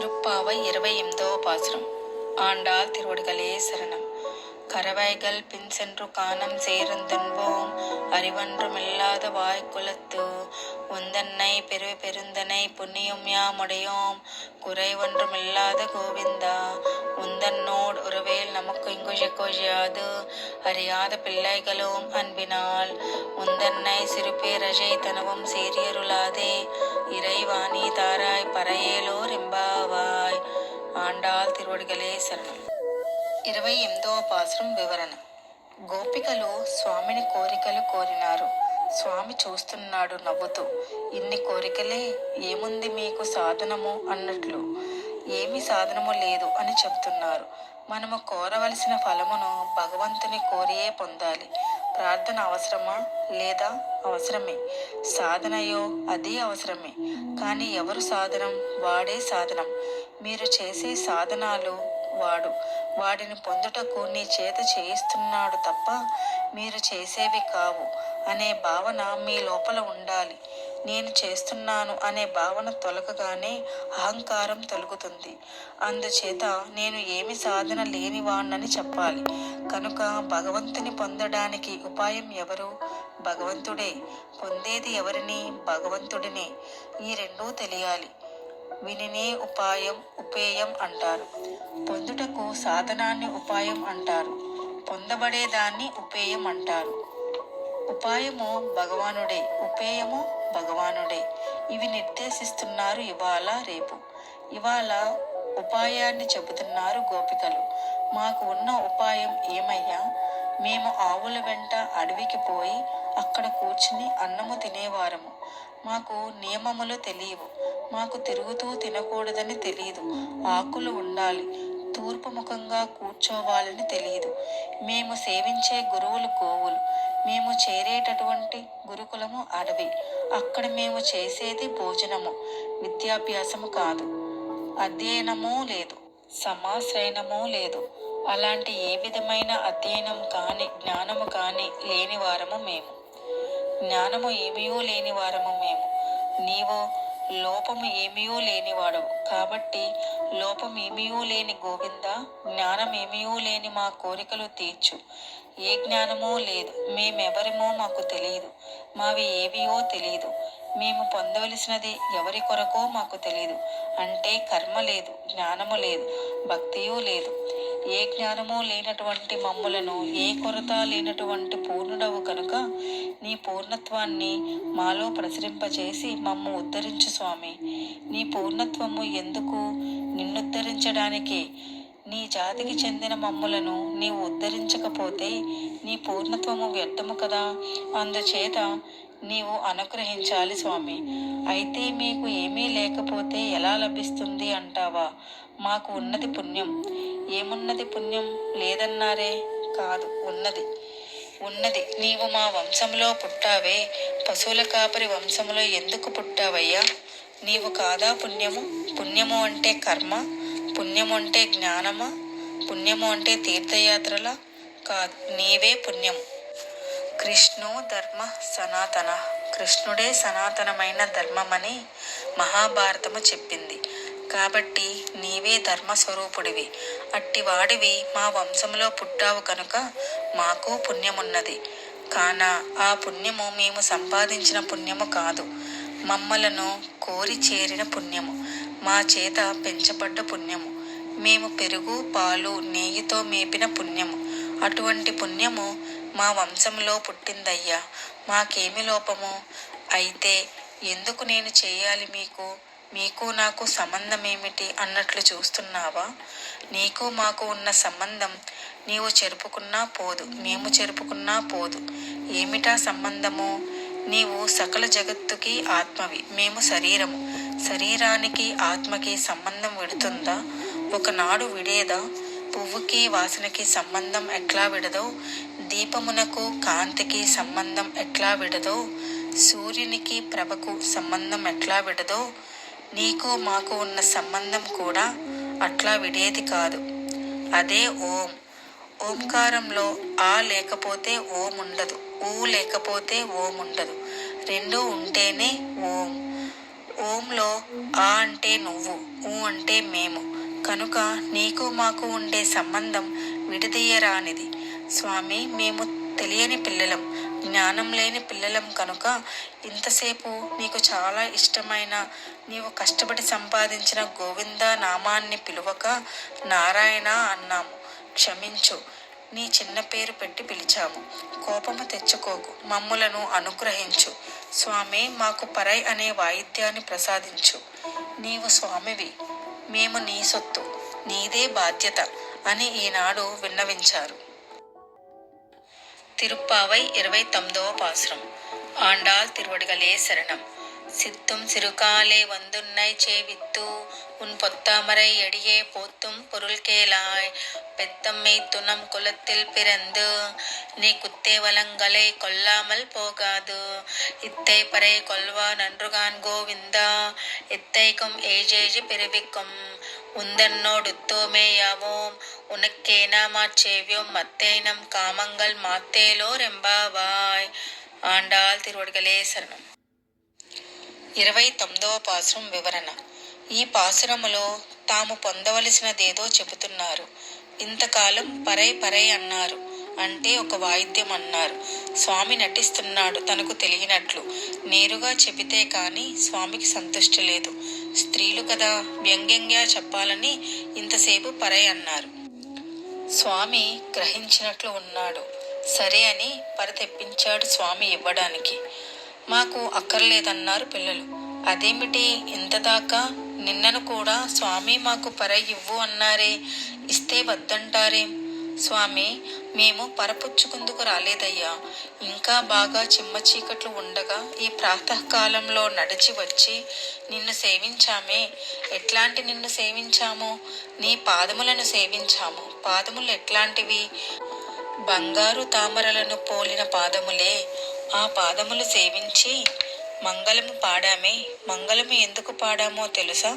திருப்பாவை இருபை எம்தோ பாசுரம். ஆண்டாள் திருவடிகளே சரணம். கரவைகள் பின் சென்று காணம் சேருந்துன்போம் அறிவன்றுமில்லாத வாய்க்குலத்து. உந்தன்னை பெரு பெருந்தனை புண்ணியம் யாமுடையோம். குறைவொன்றுமில்லாத கோவிந்தா. உந்தன்னோடு ஒருவேல் நமக்கு இங்குஷ கோஷியாது அறியாத பிள்ளைகளும் அன்பினால் உந்தன்னை சிறு பேரஜை தனவும் சேரியருளாதே இறைவாணி தாராய் பறையேலோர் எம்பாவாய் ఆండాల్ తిరువడిగలే శరణం ఇరవై ఎనిమిదవ పాసురం వివరణ గోపికలు స్వామిని కోరికలు కోరినారు స్వామి చూస్తున్నాడు నవ్వుతూ ఇన్ని కోరికలే ఏముంది మీకు సాధనము అన్నట్లు ఏమి సాధనము లేదు అని చెప్తున్నారు. మనము కోరవలసిన ఫలమును భగవంతుని కోరియే పొందాలి. ప్రార్థన అవసరమా? లేదా అవసరమే? సాధనయో అది అవసరమే. కానీ ఎవరు సాధనం? వాడే సాధనం. మీరు చేసే సాధనాలు వాడు. వాడిని పొందుటకు నీ చేత చేయిస్తున్నాడు తప్ప మీరు చేసేవి కావు అనే భావన మీ లోపల ఉండాలి. నేను చేస్తున్నాను అనే భావన తొలగగానే అహంకారం తొలగుతుంది. అందుచేత నేను ఏమి సాధన లేనివాణ్ణని చెప్పాలి. కనుక భగవంతుని పొందడానికి ఉపాయం ఎవరు? భగవంతుడే. పొందేది ఎవరిని? భగవంతుడినే. ఈ రెండూ తెలియాలి. వినినే ఉపాయం ఉపేయం అంటారు. పొందుటకు సాధనాన్ని ఉపాయం అంటారు. పొందబడేదాన్ని ఉపేయం అంటారు. ఉపాయము భగవానుడే. ఉపేయము భగవానుడే. ఇవి నిర్దేశిస్తున్నారు ఇవాళ రేపు. ఇవాళ ఉపాయాన్ని చెబుతున్నారు గోపికలు. మాకు ఉన్న ఉపాయం ఏమయ్యా? మేము ఆవుల వెంట అడవికి పోయి అక్కడ కూర్చుని అన్నము తినేవారము. మాకు నియమములు తెలియవు. మాకు తిరుగుతూ తినకూడదని తెలియదు ఆకులు ఉండాలి. తూర్పు ముఖంగా కూర్చోవాలని తెలియదు మేము సేవించే గురువులు గోవులు మేము చేరేటటువంటి గురుకులము అడవి. అక్కడ మేము చేసేది భోజనము విద్యాభ్యాసము కాదు. అధ్యయనము లేదు సమాశ్రయనము లేదు. అలాంటి ఏ విధమైన అధ్యయనం కానీ జ్ఞానము కానీ లేని వారము మేము. జ్ఞానము ఏమీయో లేని వారము మేము. నీవో లోపము ఏమీయో లేనివాడవు కాబట్టి లోపం లేని గోవింద జ్ఞానం ఏమీయో లేని మా కోరికలు తీర్చు. ఏ జ్ఞానమో లేదు మేమెవరిమో మాకు తెలియదు మావి ఏవియో తెలియదు. మేము పొందవలసినది ఎవరి కొరకో మాకు తెలియదు. అంటే కర్మ లేదు జ్ఞానము లేదు భక్తియూ లేదు. ఏ జ్ఞానము లేనటువంటి మమ్ములను ఏ కొరత లేనటువంటి పూర్ణుడవు కనుక నీ పూర్ణత్వాన్ని మాలో ప్రసరింపచేసి మమ్ము ఉద్ధరించు స్వామి. నీ పూర్ణత్వము ఎందుకు? నిన్నుద్ధరించడానికే. నీ జాతికి చెందిన మమ్ములను నీవు ఉద్ధరించకపోతే నీ పూర్ణత్వము వ్యర్థము కదా? అందుచేత నీవు అనుగ్రహించాలి స్వామి. అయితే మీకు ఏమీ లేకపోతే ఎలా లభిస్తుంది అంటావా? మాకు ఉన్నది పుణ్యం. ఏమున్నది పుణ్యం లేదన్నారే? కాదు ఉన్నది. ఉన్నది. నీవు మా వంశంలో పుట్టావే. పశువుల కాపరి వంశంలో ఎందుకు పుట్టావయ్యా? నీవు కాదా పుణ్యము? పుణ్యము అంటే కర్మ? పుణ్యము అంటే జ్ఞానమా? పుణ్యము అంటే తీర్థయాత్రల? కాదు నీవే పుణ్యం కృష్ణు ధర్మ సనాతన. కృష్ణుడే సనాతనమైన ధర్మమని మహాభారతము చెప్పింది. కాబట్టి నీవే ధర్మస్వరూపుడివి. అట్టివాడివి మా వంశంలో పుట్టావు కనుక మాకు పుణ్యమున్నది. కాన ఆ పుణ్యము మేము సంపాదించిన పుణ్యము కాదు. మమ్మలను కోరి చేరిన పుణ్యము. మా చేత పెంచబడ్డ పుణ్యము. మేము పెరుగు పాలు నెయ్యితో మేపిన పుణ్యము. అటువంటి పుణ్యము మా వంశంలో పుట్టిందయ్యా. మాకేమి లోపము? అయితే ఎందుకు నేను చేయాలి మీకు? మీకు నాకు సంబంధం ఏమిటి అన్నట్లు చూస్తున్నావా? నీకు మాకు ఉన్న సంబంధం నీవు చెరుపుకున్నా పోదు మేము చెరుపుకున్నా పోదు. ఏమిటా సంబంధము? నీవు సకల జగత్తుకి ఆత్మవి మేము శరీరము. శరీరానికి ఆత్మకి సంబంధం విడుతుందా? ఒకనాడు విడేదా? పువ్వుకి వాసనకి సంబంధం ఎట్లా విడదో? దీపమునకు కాంతికి సంబంధం ఎట్లా విడదో? సూర్యునికి ప్రభకు సంబంధం ఎట్లా విడదో? నీకు మాకు ఉన్న సంబంధం కూడా అట్లా విడేది కాదు. అదే ఓం. ఓంకారంలో ఆ లేకపోతే ఓం ఉండదు. ఊ లేకపోతే ఓం ఉండదు. రెండు ఉంటేనే ఓం. ఓంలో ఆ అంటే నువ్వు ఊ అంటే మేము. కనుక నీకు మాకు ఉండే సంబంధం విడదీయరానిది. స్వామి మేము తెలియని పిల్లలం. జ్ఞానం లేని పిల్లలం కనుక ఇంతసేపు నీకు చాలా ఇష్టమైన నీవు కష్టపడి సంపాదించిన గోవింద నామాన్ని పిలువక నారాయణ అన్నాము. క్షమించు నీ చిన్న పేరు పెట్టి పిలిచాము. కోపము తెచ్చుకోకు మమ్ములను అనుగ్రహించు. స్వామి మాకు పరై అనే వాయిద్యాన్ని ప్రసాదించు. నీవు స్వామివి మేము నీ సొత్తు నీదే బాధ్యత అని ఈనాడు విన్నవించారు. తిరుప్పావై ఇరవై తొమ్మిదవ పాసురం ఆండాల్ తిరువడిగలే శరణం சித்தும் சிறுகாலே வந்துன்னை சேவித்து உன் பொத்தாமரை எடியே போத்தும் பொருள் கேளாய் பெத்தம்மை துணம் குலத்தில் பிறந்து நீ குத்தேவலங்களை கொல்லாமல் போகாது இத்தை பறை கொல்வா நன்றுகான் கோவிந்தா இத்தைக்கும் ஏஜேஜி பிறவிக்கும் ഉന്തന്നോടുത്തോമേയാവോം ഉനക്കേനാമാച്ചേവ്യോം മത്തേനം കാമങ്ങൾ മാത്തേലോ రెంబావాయ్ ఆండాల్ తిరువడగలే శరణం ఇరవై తొమ్మిదవ పాసురం వివరణ ఈ పాసురములో తాము పొందవలసినదేదో చెబుతున్నారు ఇంతకాలం పరై పరై అన్నారు అంటే ఒక వాయిద్యం అన్నారు స్వామి నటిస్తున్నాడు తనకు తెలియనట్లు నేరుగా చెబితే కానీ స్వామికి సంతృష్టి లేదు స్త్రీలు కదా వ్యంగ్యంగా చెప్పాలని ఇంతసేపు పరై అన్నారు. స్వామి గ్రహించినట్లు ఉన్నాడు. సరే అని పర తెప్పించాడు స్వామి ఇవ్వడానికి. మాకు అక్కర్లేదన్నారు పిల్లలు. అదేమిటి ఇంతదాకా? నిన్నను కూడా స్వామి మాకు పర ఇవ్వు అన్నారే. ఇస్తే వద్దంటారేం? స్వామి మేము పరపుచ్చుకుందుకు రాలేదయ్యా. ఇంకా బాగా చిమ్మ చీకట్లు ఉండగా ఈ ప్రాతకాలంలో నడిచి వచ్చి నిన్ను సేవించామే. ఎట్లాంటి నిన్ను సేవించాము? నీ పాదములను సేవించాము. పాదములు ఎట్లాంటివి? బంగారు తామరలను పోలిన పాదములే. ఆ పాదములు సేవించి మంగళము పాడామే. మంగళము ఎందుకు పాడామో తెలుసా?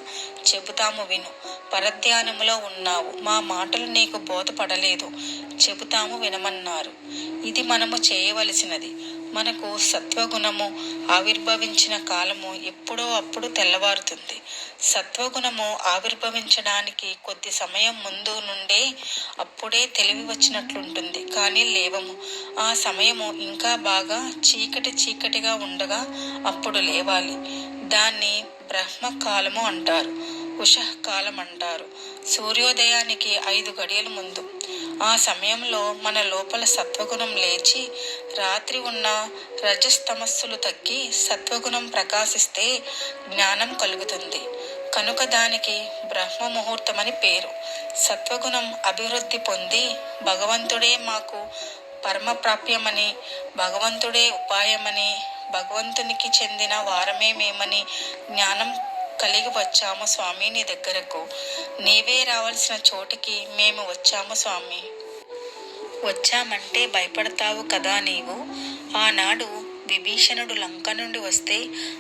చెబుతాము విను. పరధ్యానములో ఉన్నావు. మా మాటలు నీకు బోధపడలేదు. చెబుతాము వినమన్నారు. ఇది మనము చేయవలసినది. మనకు సత్వగుణము ఆవిర్భవించిన కాలము ఎప్పుడో అప్పుడు తెల్లవారుతుంది. సత్వగుణము ఆవిర్భవించడానికి కొద్ది సమయం ముందు నుండే అప్పుడే తెలివి వచ్చినట్లుంటుంది. కానీ లేవము. ఆ సమయము ఇంకా బాగా చీకటి చీకటిగా ఉండగా అప్పుడు లేవాలి. దాన్ని బ్రహ్మకాలము అంటారు. ఉషకాలం అంటారు సూర్యోదయానికి ఐదు గడియల ముందు. ఆ సమయంలో మన లోపల సత్వగుణం లేచి రాత్రి ఉన్న రజస్తమస్సులు తగ్గి సత్వగుణం ప్రకాశిస్తే జ్ఞానం కలుగుతుంది. కనుక దానికి బ్రహ్మ ముహూర్తమని పేరు. సత్వగుణం అభివృద్ధి పొంది భగవంతుడే మాకు పరమప్రాప్యమని భగవంతుడే ఉపాయమని భగవంతునికి చెందిన వారమే మేమని జ్ఞానం కలిగి వచ్చాము స్వామి నీ దగ్గరకు. నీవే రావాల్సిన చోటికి మేము వచ్చాము స్వామి. వచ్చామంటే భయపడతావు కదా నీవు? ఆనాడు విభీషణుడు లంక నుండి వస్తే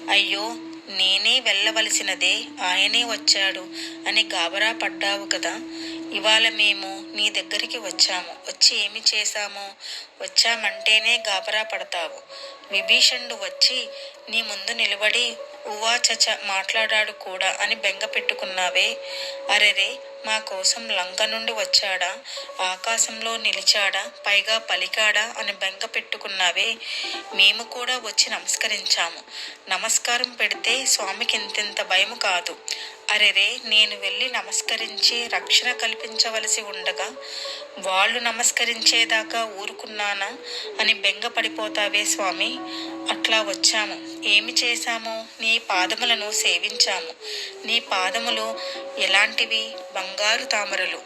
అయ్యో నేనే వెళ్ళవలసినదే ఆయనే వచ్చాడు అని గాబరా పడ్డావు కదా? ఇవాళ మేము నీ దగ్గరికి వచ్చాము. వచ్చి ఏమి చేశాము? వచ్చామంటేనే గాబరా పడతావు. విభీషణుడు వచ్చి నీ ముందు నిలబడి ఉవాచచ మాట్లాడాడు కూడా అని బెంగ పెట్టుకున్నావే. అరెరే మా కోసం లంక నుండి వచ్చాడా? ఆకాశంలో నిలిచాడా? పైగా పలికాడా? అని బెంగ పెట్టుకున్నావే. మేము కూడా వచ్చి నమస్కరించాము. నమస్కారం పెడితే స్వామికి ఇంతెంత భయం కాదు. అరెరే నేను వెళ్ళి నమస్కరించి రక్షణ కల్పించవలసి ఉండగా వాళ్ళు నమస్కరించేదాకా ఊరుకున్నానా? అని బెంగ పడిపోతావే స్వామి. అట్లా వచ్చాము. ఏమి చేశాము? నీ పాదములను సేవించాము. నీ పాదములు ఎలాంటివి? బంగారు బంగారు తామరలు.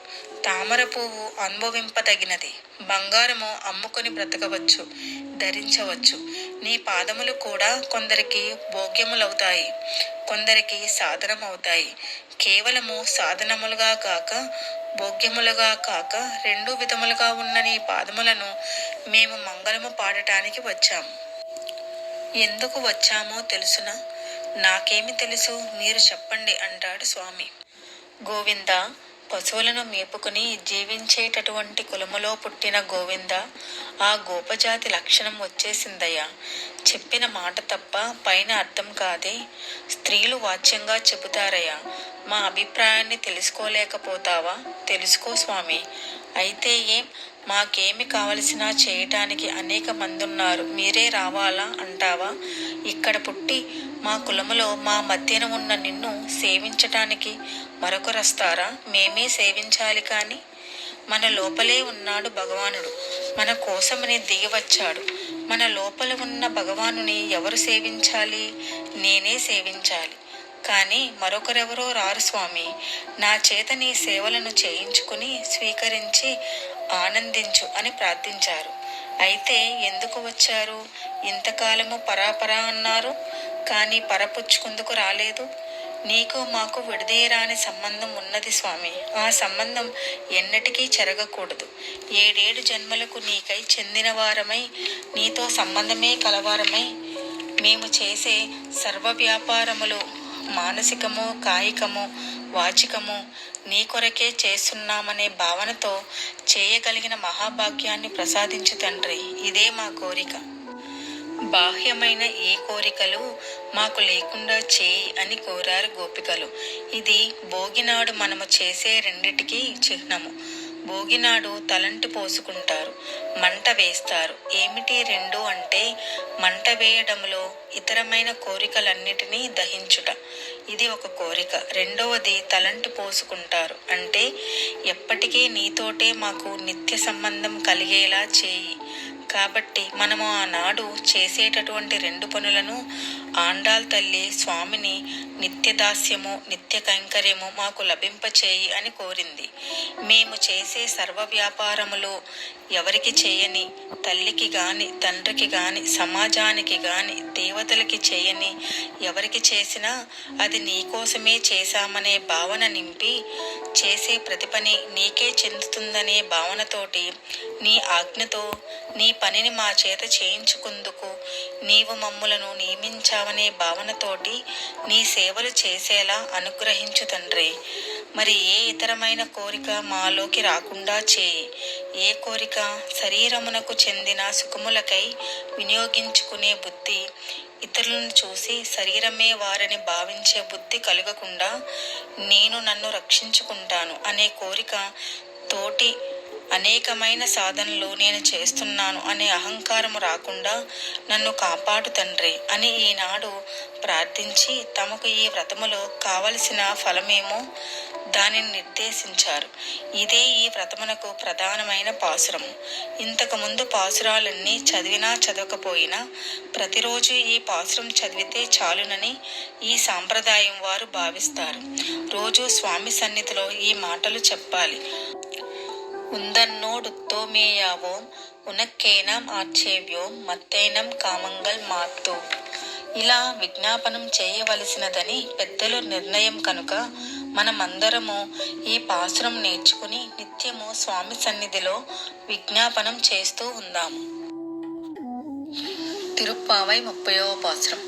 తామర పువ్వు అనుభవింపదగినది. బంగారము అమ్ముకొని బ్రతకవచ్చు ధరించవచ్చు. నీ పాదములు కూడా కొందరికి భోగ్యములవుతాయి కొందరికి సాధనమవుతాయి. కేవలము సాధనములుగా కాక భోగ్యములుగా కాక రెండు విధములుగా ఉన్న నీ పాదములను మేము మంగళము పాడటానికి వచ్చాము ఎందుకు వచ్చామో తెలుసునా? నాకేమి తెలుసు? మీరు చెప్పండి అంటాడు స్వామి. గోవింద పశువులను మేపుకుని జీవించేటటువంటి కులములో పుట్టిన గోవింద ఆ గోపజాతి లక్షణం వచ్చేసిందయ్యా. చెప్పిన మాట తప్ప పైన అర్థం కాదే. స్త్రీలు వాచ్యంగా చెబుతారయ్యా. మా అభిప్రాయాన్ని తెలుసుకోలేకపోతావా? తెలుసుకో స్వామి. అయితే ఏం? మాకేమి కావలసినా చేయటానికి అనేక మంది ఉన్నారు మీరే రావాలా అంటావా? ఇక్కడ పుట్టి మా కులములో మా మధ్యన ఉన్న నిన్ను సేవించటానికి మరొకరస్తారా మేమే సేవించాలి కానీ మన లోపలే ఉన్నాడు భగవానుడు. మన కోసమని దిగి వచ్చాడు మన లోపల ఉన్న భగవానుని ఎవరు సేవించాలి? నేనే సేవించాలి. కానీ మరొకరెవరో రారు స్వామి. నా చేత నీ సేవలను చేయించుకుని స్వీకరించి ఆనందించు అని ప్రార్థించారు. అయితే ఎందుకు వచ్చారు? ఇంతకాలము పరాపరా అన్నారు. కానీ పరపుచ్చుకుందుకు రాలేదు. నీకు మాకు విడదీయరాని సంబంధం ఉన్నది స్వామి. ఆ సంబంధం ఎన్నటికీ చెరగకూడదు. ఏడేడు జన్మలకు నీకై చెందిన వారమై నీతో సంబంధమే కలవారమై మేము చేసే సర్వ వ్యాపారములు మానసికము కాయికము వాచికము నీ కొరకే చేస్తున్నామనే భావనతో చేయగలిగిన మహాభాగ్యాన్ని ప్రసాదించు తండ్రి. ఇదే మా కోరిక. బాహ్యమైన ఏ కోరికలు మాకు లేకుండా చేయి అని కోరారు గోపికలు. ఇది భోగినాడు మనము చేసే రెండిటికి చిహ్నము. భోగినాడు తలంటి పోసుకుంటారు మంట వేస్తారు. ఏమిటి రెండు అంటే మంట వేయడంలో ఇతరమైన కోరికలన్నిటినీ దహించుట. ఇది ఒక కోరిక. రెండవది తలంటి పోసుకుంటారు. అంటే ఎప్పటికీ నీతోటే మాకు నిత్య సంబంధం కలిగేలా చేయి. కాబట్టి మనము ఆనాడు చేసేటటువంటి రెండు పనులను ఆండాల్ తల్లి స్వామిని నిత్యదాస్యము నిత్య కైంకర్యము మాకు లభింపచేయి అని కోరింది. మేము చేసే సర్వ వ్యాపారములో ఎవరికి చేయని తల్లికి గాని తండ్రికి గాని సమాజానికి గాని దేవతలకి చేయని ఎవరికి చేసినా అది నీకోసమే చేశామనే భావన నింపి చేసే ప్రతి పని నీకే చెందుతుందనే భావనతోటి నీ ఆజ్ఞతో నీ పనిని మా చేత చేయించుకుందుకు నీవు మమ్ములను నియమించావనే భావనతోటి నీ సేవలు చేసేలా అనుగ్రహించు తండ్రి. మరి ఏ ఇతరమైన కోరిక మాలోకి రాకుండా చేయి. ఏ కోరిక శరీరమునకు చెందిన సుఖములకై వినియోగించుకునే బుద్ధి ఇతరులను చూసి శరీరమే వారని భావించే బుద్ధి కలగకుండా నేను నన్ను రక్షించుకుంటాను అనే కోరిక తోటి అనేకమైన సాధనలు నేను చేస్తున్నాను అనే అహంకారము రాకుండా నన్ను కాపాడు తండ్రి అని ఈనాడు ప్రార్థించి తమకు ఈ వ్రతములో కావలసిన ఫలమేమో దానిని నిర్దేశించారు. ఇదే ఈ వ్రతమునకు ప్రధానమైన పాసురము. ఇంతకుముందు పాసురాలన్నీ చదివినా చదవకపోయినా ప్రతిరోజు ఈ పాసురం చదివితే చాలునని ఈ సాంప్రదాయం వారు భావిస్తారు. రోజు స్వామి సన్నిధిలో ఈ మాటలు చెప్పాలి. ఉందన్నోడుత్తోమేయావోం ఉనక్కేనం ఆక్షేవ్యోం మత్తైనం కామంగల్ మాత్తు ఇలా విజ్ఞాపనం చేయవలసినదని పెద్దలు నిర్ణయం కనుక మనమందరము ఈ పాసురం నేర్చుకుని నిత్యము స్వామి సన్నిధిలో విజ్ఞాపనం చేస్తూ ఉందాము திருப்பாவை முப்பையோ பாசுரம்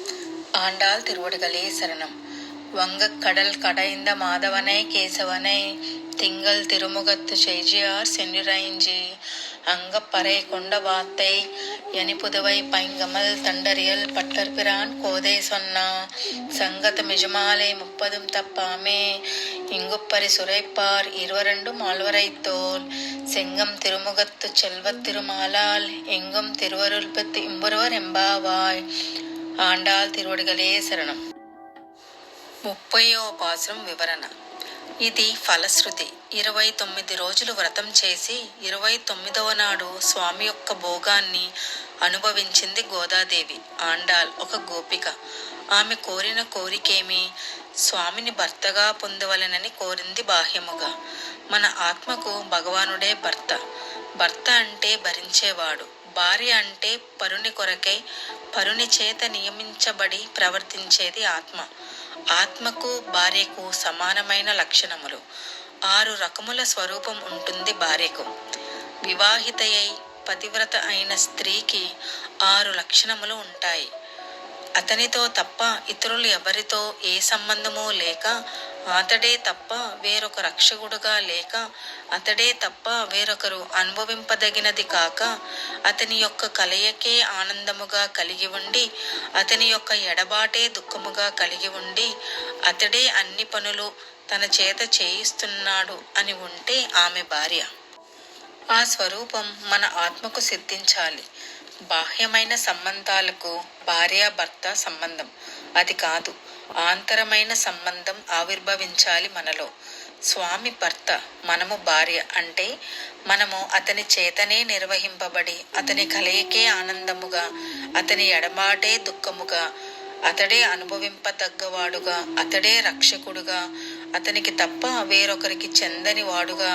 ஆண்டாள் திருவடுகளே சரணம் வங்கக்கடல் கடைந்த மாதவனை கேசவனை திங்கள் திருமுகத்து செய்ஜியார் சென்றிரைஞ்சி அங்கப்பறை கொண்ட வாத்தை எனிப்புதுவை பைங்கமல் தண்டறியல் பட்டர்பிரான் கோதை சொன்னா. சங்கத மிஜமாலை முப்பதும் தப்பாமே. இங்குப்பறி சுரைப்பார் இருவரண்டும் ஆழ்வரை தோல். செங்கம் திருமுகத்து செல்வத் திருமாலால் எங்கும் திருவருள்பத்து இம்பொருவர் எம்பாவாய் ஆண்டாள் திருவடிகளே சரணம். ముప్పయో పాసురం వివరణ. ఇది ఫలశ్రుతి. ఇరవై తొమ్మిది రోజులు వ్రతం చేసి ఇరవై తొమ్మిదవ నాడు స్వామి యొక్క భోగాన్ని అనుభవించింది గోదాదేవి ఆండాల్ ఒక గోపిక. ఆమె కోరిన కోరికేమి స్వామిని భర్తగా పొందవలెనని కోరింది బాహ్యముగా. మన ఆత్మకు భగవానుడే భర్త. భర్త అంటే భరించేవాడు. భార్య అంటే పరుని కొరకై పరుని చేత నియమించబడి ప్రవర్తించేది ఆత్మ. ఆత్మకు భార్యకు సమానమైన లక్షణములు. ఆరు రకముల స్వరూపం ఉంటుంది భార్యకు. వివాహితయై పతివ్రత అయిన స్త్రీకి ఆరు లక్షణములు ఉంటాయి. అతనితో తప్ప ఇతరులు ఎవరితో ఏ సంబంధమూ లేక అతడే తప్ప వేరొక రక్షకుడుగా లేక అతడే తప్ప వేరొకరు అనుభవింపదగినది కాక అతని యొక్క కలయకే ఆనందముగా కలిగి ఉండి అతని యొక్క ఎడబాటే దుఃఖముగా కలిగి ఉండి అతడే అన్ని పనులు తన చేత చేయిస్తున్నాడు అని ఉంటే ఆమె భార్య. ఆ స్వరూపం మన ఆత్మకు సిద్ధించాలి. బాహ్యమైన సంబంధాలకు భార్యాభర్త సంబంధం. అది కాదు ఆంతరమైన సంబంధం ఆవిర్భవించాలి మనలో. స్వామి భర్త మనము భార్య అంటే మనము అతని చేతనే నిర్వహింపబడి అతని కలయికే ఆనందముగా అతని ఎడబాటే దుఃఖముగా అతడే అనుభవింపదగ్గవాడుగా అతడే రక్షకుడుగా అతనికి తప్ప వేరొకరికి చెందని వాడుగా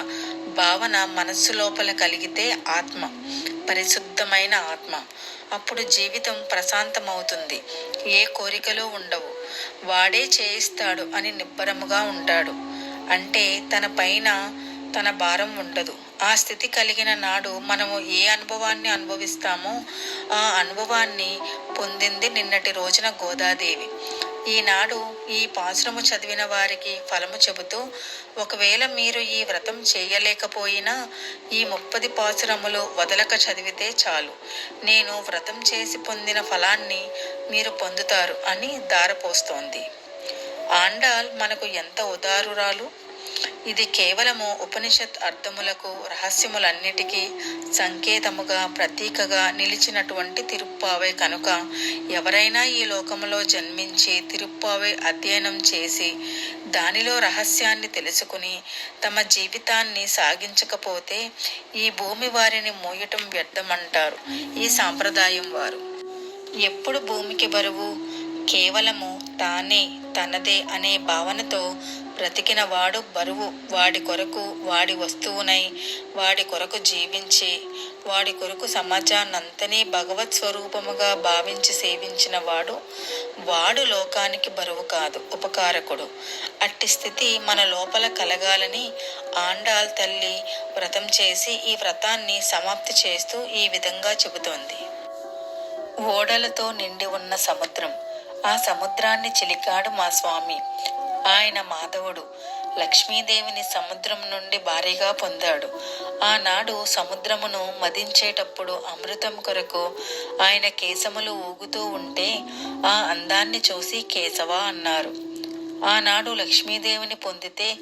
భావన మనస్సు లోపల కలిగితే ఆత్మ పరిశుద్ధమైన ఆత్మ. అప్పుడు జీవితం ప్రశాంతమవుతుంది. ఏ కోరికలు ఉండవు. వాడే చేయిస్తాడు అని నిబ్బరముగా ఉంటాడు. అంటే తన పైన తన భారం ఉండదు. ఆ స్థితి కలిగిన నాడు మనము ఏ అనుభవాన్ని అనుభవిస్తామో ఆ అనుభవాన్ని పొందింది నిన్నటి రోజున గోదాదేవి. ఈనాడు ఈ పాశ్రము చదివిన వారికి ఫలము చెబుతూ ఒకవేళ మీరు ఈ వ్రతం చేయలేకపోయినా ఈ ముప్పది పాసురములు వదలక చదివితే చాలు. నేను వ్రతం చేసి పొందిన ఫలాన్ని మీరు పొందుతారు అని దారపోస్తోంది. ఆండాల్ మనకు ఎంత ఉదారురాలు? ఇది కేవలము ఉపనిషత్ అర్థములకు రహస్యములన్నిటికీ సంకేతముగా ప్రతీకగా నిలిచినటువంటి తిరుప్పావే కనుక ఎవరైనా ఈ లోకములో జన్మించి తిరుప్పావే అధ్యయనం చేసి దానిలో రహస్యాన్ని తెలుసుకుని తమ జీవితాన్ని సాగించకపోతే ఈ భూమి వారిని మోయటం వ్యర్థమంటారు ఈ సాంప్రదాయం వారు. ఎప్పుడు భూమికి బరువు కేవలము తానే తనదే అనే భావనతో బ్రతికిన వాడు బరువు వాడి కొరకు వాడి వస్తువునై వాడి కొరకు జీవించి వాడి కొరకు సమాజాన్నంతనీ భగవత్ స్వరూపముగా భావించి సేవించిన వాడు వాడు లోకానికి బరువు కాదు ఉపకారకుడు. అట్టి స్థితి మన లోపల కలగాలని ఆండాల్ తల్లి వ్రతం చేసి ఈ వ్రతాన్ని సమాప్తి చేస్తూ ఈ విధంగా చెబుతోంది. ఓడలతో నిండి ఉన్న సముద్రం ఆ సముద్రాన్ని చిలికాడు మా స్వామి. ఆయన మాధవుడు. లక్ష్మీదేవిని సముద్రం నుండి భారీగా పొందాడు. ఆనాడు సముద్రమును మదించేటప్పుడు అమృతం కొరకు ఆయన కేశములు ఊగుతూ ఉంటే ఆ అందాన్ని చూసి కేశవ అన్నారు. ఆనాడు లక్ష్మీదేవిని పొందితే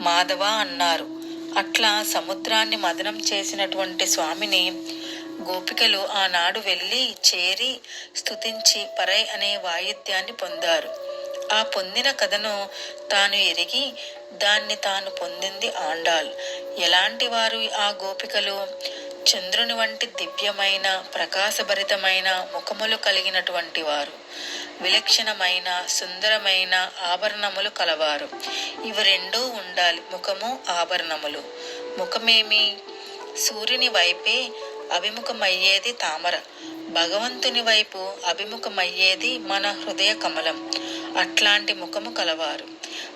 మాధవ అన్నారు. అట్లా సముద్రాన్ని మదనం చేసినటువంటి స్వామిని గోపికలు ఆనాడు వెళ్ళి చేరి స్తుతించి పరై అనే వాయిద్యాన్ని పొందారు. ఆ పొందిన కథను తాను ఎరిగి దాన్ని తాను పొందింది ఆండాల్. ఎలాంటి వారు ఆ గోపికలు? చంద్రుని వంటి దివ్యమైన ప్రకాశభరితమైన ముఖములు కలిగినటువంటి వారు. విలక్షణమైన సుందరమైన ఆభరణములు కలవారు. ఇవి రెండూ ఉండాలి ముఖము ఆభరణములు. ముఖమేమి? సూర్యుని వైపే అభిముఖమయ్యేది తామర. భగవంతుని వైపు అభిముఖమయ్యేది మన హృదయ కమలం. అట్లాంటి ముఖము కలవారు.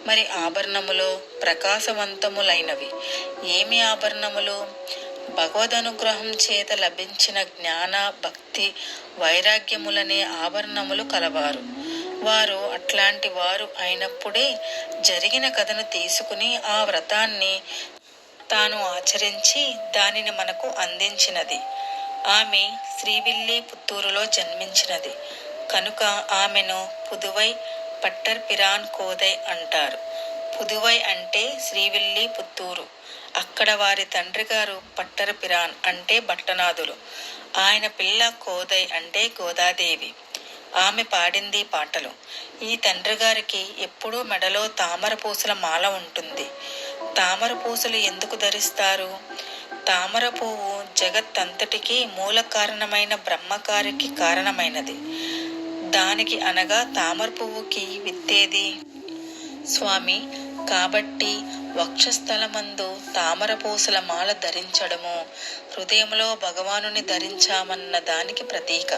మరి ఆభరణములో ప్రకాశవంతములైనవి. ఏమి ఆభరణములు? భగవదనుగ్రహం చేత లభించిన జ్ఞాన భక్తి వైరాగ్యములనే ఆభరణములు కలవారు. వారు అట్లాంటి వారు అయినప్పుడే జరిగిన కథను తీసుకుని ఆ వ్రతాన్ని తాను ఆచరించి దానిని మనకు అందించినది. ఆమె శ్రీవిల్లి పుత్తూరులో జన్మించినది. కనుక ఆమెను పుదువై పట్టర్ పిరాన్ కోదై అంటారు. పుదువై అంటే శ్రీవిల్లి పుత్తూరు. అక్కడ వారి తండ్రి గారు పట్టర్ పిరాన్ అంటే భట్టనాథులు. ఆయన పిల్ల కోదై అంటే గోదాదేవి. ఆమె పాడింది పాటలు. ఈ తండ్రి గారికి ఎప్పుడూ మెడలో తామర పూసల మాల ఉంటుంది. తామర పూసలు ఎందుకు ధరిస్తారు? తామర పువ్వు జగత్తంతటికి మూల కారణమైన బ్రహ్మకారికి కారణమైనది. దానికి అనగా తామర పువ్వుకి విత్తేది? స్వామి కాబట్టి వక్షస్థలమందు తామరపూసల మాల ధరించడము హృదయంలో భగవానుని ధరించామన్న దానికి ప్రతీక.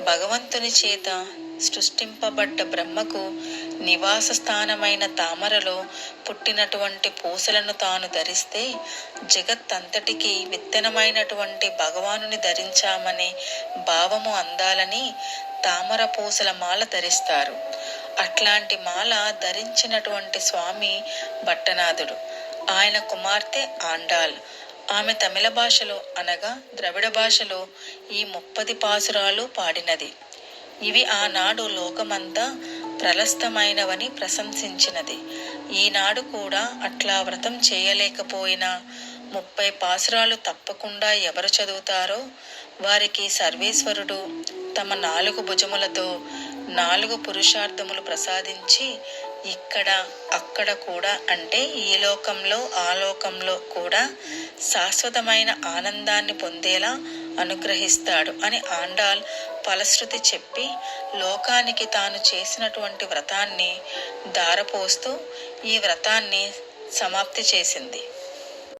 భగవంతుని చేత సృష్టింపబడ్డ బ్రహ్మకు నివాస స్థానమైన తామరలో పుట్టినటువంటి పూసలను తాను ధరిస్తే జగత్తంతటికి విత్తనమైనటువంటి భగవానుని ధరించామనే భావము అందాలని తామర పూసల మాల ధరిస్తారు. అట్లాంటి మాల ధరించినటువంటి స్వామి భట్టనాథుడు. ఆయన కుమార్తె ఆండాల్. ఆమె తమిళ భాషలో అనగా ద్రవిడ భాషలో ఈ ముప్పది పాసురాలు పాడినది. ఇవి ఆనాడు లోకమంతా ప్రలస్తమైనవని ప్రశంసించినది. ఈనాడు కూడా అట్లా వ్రతం చేయలేకపోయినా ముప్పై పాసురాలు తప్పకుండా ఎవరు చదువుతారో వారికి సర్వేశ్వరుడు తమ నాలుగు భుజములతో నాలుగు పురుషార్థములు ప్రసాదించి ఇక్కడ అక్కడ కూడా అంటే ఈ లోకంలో ఆ లోకంలో కూడా శాశ్వతమైన ఆనందాన్ని పొందేలా అనుగ్రహిస్తాడు అని ఆండాల్ ఫలశ్రుతి చెప్పి లోకానికి తాను చేసినటువంటి వ్రతాన్ని దారపోస్తూ ఈ వ్రతాన్ని సమాప్తి చేసింది.